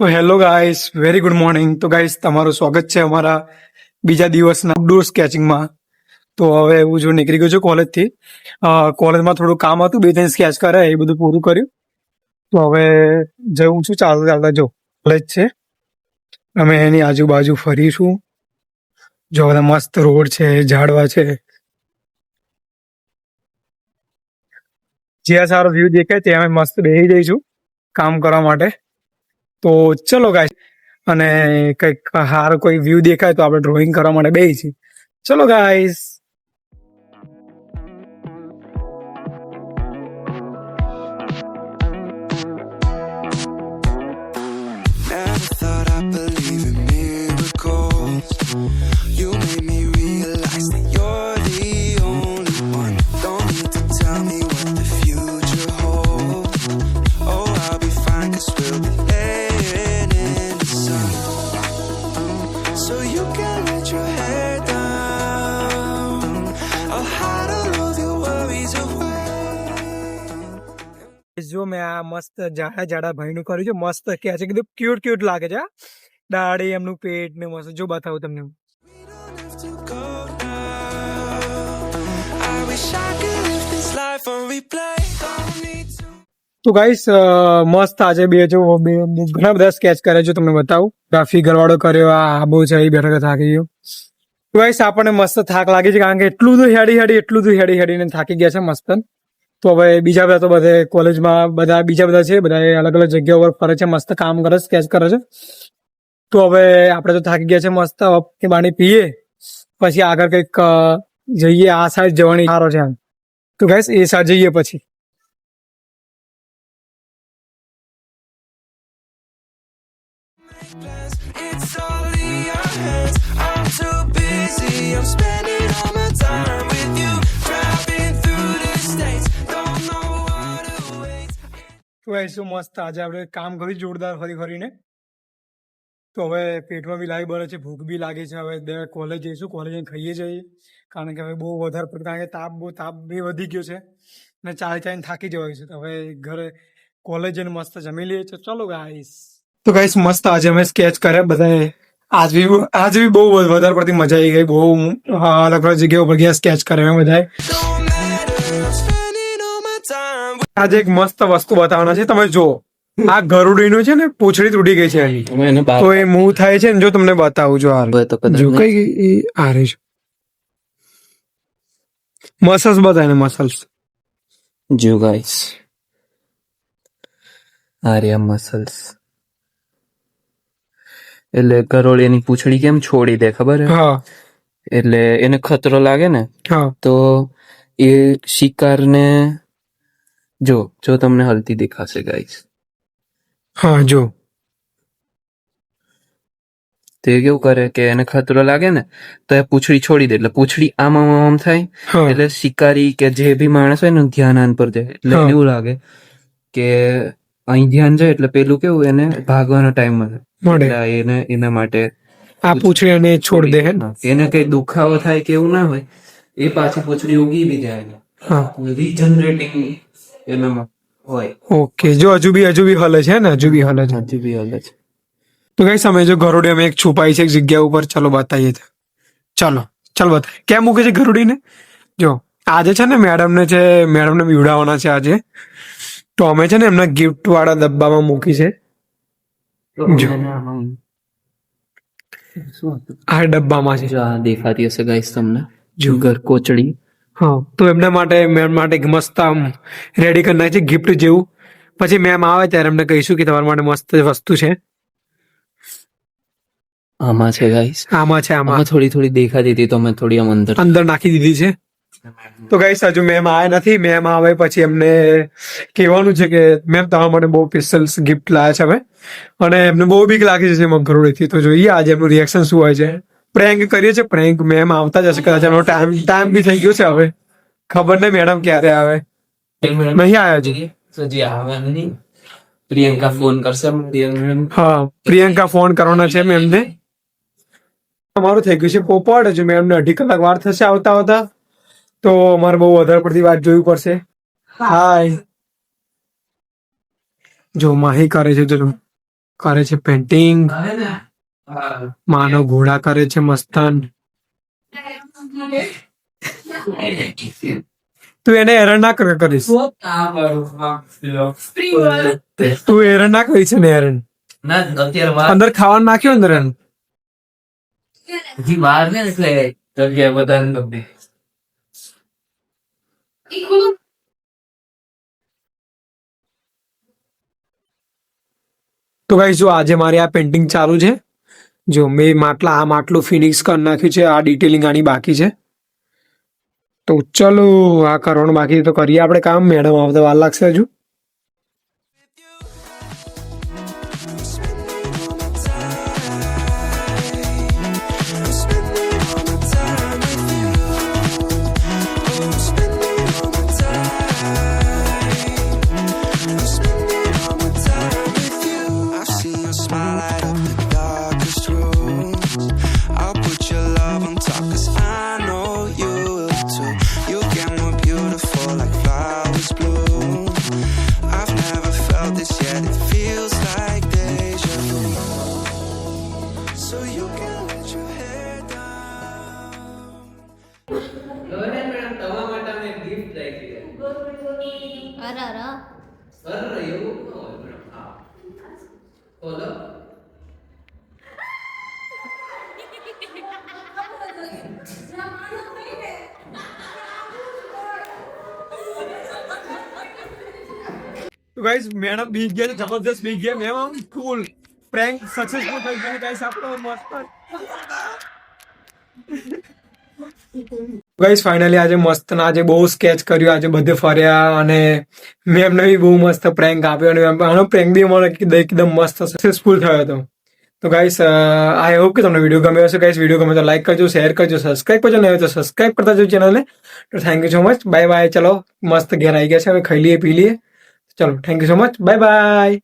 તો hello guys, very good morning. તો guys, તમારું સ્વાગત છે અમારા બીજા દિવસના આઉટડોર સ્કેચિંગમાં તો હવે હું જો નીકળી ગયો છું કોલેજથી. કોલેજમાં થોડું કામ હતું, બે ત્રણ સ્કેચ કરે, એ બધું પૂરું કર્યું. તો હવે જવું છું ચાલતા ચાલતા જો, કોલેજ છે. અમે એની આજુબાજુ ફરીશું. જો બધા મસ્ત રોડ છે, ઝાડવા છે. જ્યાં સારો વ્યૂ દેખાય, ત્યાં અમે મસ્ત બેસી જઈશું કામ કરવા માટે. તો ચલો ગાય અને કંઈક હાર કોઈ વ્યૂ દેખાય તો આપણે ડ્રોઈંગ કરવા માટે બે છીએ ચલો ગાઈસ જો મેં આ મસ્ત જાડા જાડા ભાઈનું કર્યું છે, મસ્ત કે છે, કીધું ક્યુટ ક્યુટ લાગે છે. દાઢી, એમનું પેટ ને મસ્ત, જો બતાવું તમને. તો ગાઈસ મસ્ત આજે બે જો, બે, ઘણા બધા સ્કેચ કરે છે તમને બતાવું આ ફિગર વાળો કર્યો, આ આબો છે, એ બેઠક થાકી ગયો ગાઈસ આપણને મસ્ત થાક લાગે છે, કારણ કે એટલું તો હેડી હેડી, એટલું તો હેડી હેડીને થાકી ગયા છે, મસ્ત તો હવે બીજા બધા તો બધે કોલેજમાં બધા, બીજા બધા છે બધા અલગ અલગ જગ્યા ઉપર ફરે છે, મસ્ત કામ કરે સ્કેચ કરે છે. તો હવે આપણે તો થાકી ગયા છે મસ્ત કે પાણી પીએ, પછી આગળ કંઈક જઈએ, આ સાઈડ જવાની સારો છે એમ તો ગાઈસ એ સાઈડ જઈએ પછી. તો મસ્ત આજે આપણે કામ કર્યું જોરદાર ફરી ફરીને. તો હવે પેટમાં બી લાગી બળે છે, ભૂખ બી લાગે છે. હવે કોલેજ જઈશું કોલેજ ખાઈએ જઈએ. કારણ કે હવે બહુ વધારે પડતું કારણ કે તાપ બહુ, તાપ બી વધી ગયો છે ને ચાલી ચાલીને થાકી જવાય છે. હવે ઘરે કોલેજ જઈને મસ્ત જમી લઈએ તો ચલો ગાઈસ તો ગાઈસ મસ્ત આજે અમે સ્કેચ કર્યા બધાએ. આજ બી આજે બી બહુ વધારે પડતી મજા આવી ગઈ. બહુ અલગ અલગ જગ્યા ઉપર ગયા સ્કેચ કર્યા બધાએ. આજે એક મસ્ત વસ્તુ બતાવવાના છે તમે જો આ ગરુડીનું છે ને પૂંછડી તૂટી ગઈ છે એની. એને તો એ મૂવ થાય છે ને જો તમને બતાવું જો હાલ. તો જો કઈ આ રહી છે. મસલ્સ બતાય ને મસલ્સ જો ગાઈસ આ રહ્યા મસલ્સ એટલે ગરોળીની પૂંછડી કેમ છોડી દે ખબર હા. એટલે એને ખતરો લાગે ને હા. તો એ શિકારને જો જો તમને હલતી દેખાશે ગાઈસ હા જો. તે કેવું કરે કે એને ખતરો લાગે ને તો એ પૂંછડી છોડી દે. એટલે પૂંછડી આમ આમ આમ થાય. એટલે શિકારી કે જે બી માણસ હોય ને ધ્યાન આન પર જાય. એટલે એવું લાગે કે અહીં ધ્યાન જાય એટલે પેલું કેવું એને ભાગવાનો ટાઈમ મળે. એને એના માટે આ પૂછડી અને છોડ દે ને? એને કઈ દુખાવો થાય કે એવું ના હોય એ પાછી પૂછડી ઉગી બી જાય રીજનરેટિંગ એનામાં હોય. ઓકે જો હજુ બી હજુ બી હલે છે ને? હજુ બી હલે છે. હજુ બી હાલે છે. તો કઈ સમય જો ગરુડી અમે એક છુપાઈ છે એક જગ્યા ઉપર. ચલો બતાવીએ છે. ચલો ચાલ બતાય કેમ મૂકે છે ગરુડીને? જો આજે છે ને મેડમ ને છે મેડમ ને બીવડાવવાના છે આજે. તો અમે છે ને એમના ગિફ્ટ વાળા ડબ્બામાં મૂકી છે? આ ડબ્બામાં છે. દેખાતી હશે ગાઈસ તમને. જુગર કોચડી. હા તો એમના માટે મેમ માટે એક મસ્ત આમ રેડી કરી નાખી છે ગિફ્ટ જેવું. પછી મેમ આવે ત્યારે એમને કહીશું કે તમારા માટે મસ્ત વસ્તુ છે. આમાં છે ગાઈસ આમાં છે આમાં. થોડી થોડી દેખાતી હતી તો મેં થોડી આમ અંદર અંદર નાખી દીધી છે. તો કઈ હજુ મેમ આવ્યા નથી. મેમ આવે પછી એમને કહેવાનું છે કે મેમ તમારા માટે બહુ સ્પેશિયલ ગિફ્ટ લાયા છે અમે અને એમને બહુ બીક લાગી છે મગરોળીથી તો જોઈએ આજે એમનું રિએક્શન શું હોય છે. પ્રેન્ક કરીએ છીએ પ્રેન્ક મેમ આવતા જશે કદાચ એમનો ટાઈમ ટાઈમ બી થઈ ગયો છે હવે. ખબર નહીં મેડમ ક્યારે આવે. નહીં આવ્યા હજી. હજી આવે નહીં પ્રિયંકા ફોન કરશે હા પ્રિયંકા ફોન કરવાના છે મેમને અમારું થઈ ગયું છે પોપટ. હજુ મેમને અઢી કલાક વાર થશે આવતા આવતા. તો અમારે બહુ વધારે પડતી વાત જોવી પડશે. હાય જો માહી કરે છે જો કરે છે પેન્ટિંગ માનો ઘોડા કરે છે મસ્તન. તું એને હેરાન ના કર કરીશ. તું હેરાન ના કરી છે ને હેરાન. અંદર ખાવાનું નાખ્યું અંદર એમ એટલે જગ્યા નથી તો ગાઈસ જો આજે મારી આ પેન્ટિંગ ચાલુ છે જો મેં માટલા આ માટલું ફિનિક્સ કરી નાખ્યું છે, આ ડિટેલિંગ આની બાકી છે. તો ચલો, આ કરવાનું બાકી તો કરીએ આપણે કામ. મેડમ આવતા વાર લાગશે હજુ. અરે એવું ન હોય મેડમ હા બોલો તો ગાઈસ મેડમ બી ગયા છે જબરદસ્ત બી ગયા મેમ આમ ફૂલ પ્રેન્ક સક્સેસફુલ થઈ ગયું ગાઈસ આપણો મસ્ત ગાઈસ ફાઇનલી આજે મસ્ત ના આજે બહુ સ્કેચ કર્યું, આજે બધે ફર્યા અને મેમને બી બહુ મસ્ત પ્રેન્ક આપ્યો અને આનો પ્રેન્ક બી મને એકદમ મસ્ત સક્સેસફુલ થયો હતો. તો ગાઈસ આઈ હોપ કે તમને વીડિયો ગમ્યો હશે. ગાઈસ વીડિયો ગમે તો લાઈક કરજો શેર કરજો સબસ્ક્રાઈબ કરજો, નહીં તો સબસ્ક્રાઈબ કરતા જો ચેનલને તો thank you so much bye bye ચલો, મસ્ત ઘેર આવી ગયા છે. હવે ખાઈ લઈએ, પી લઈએ. ચલો thank you so much bye bye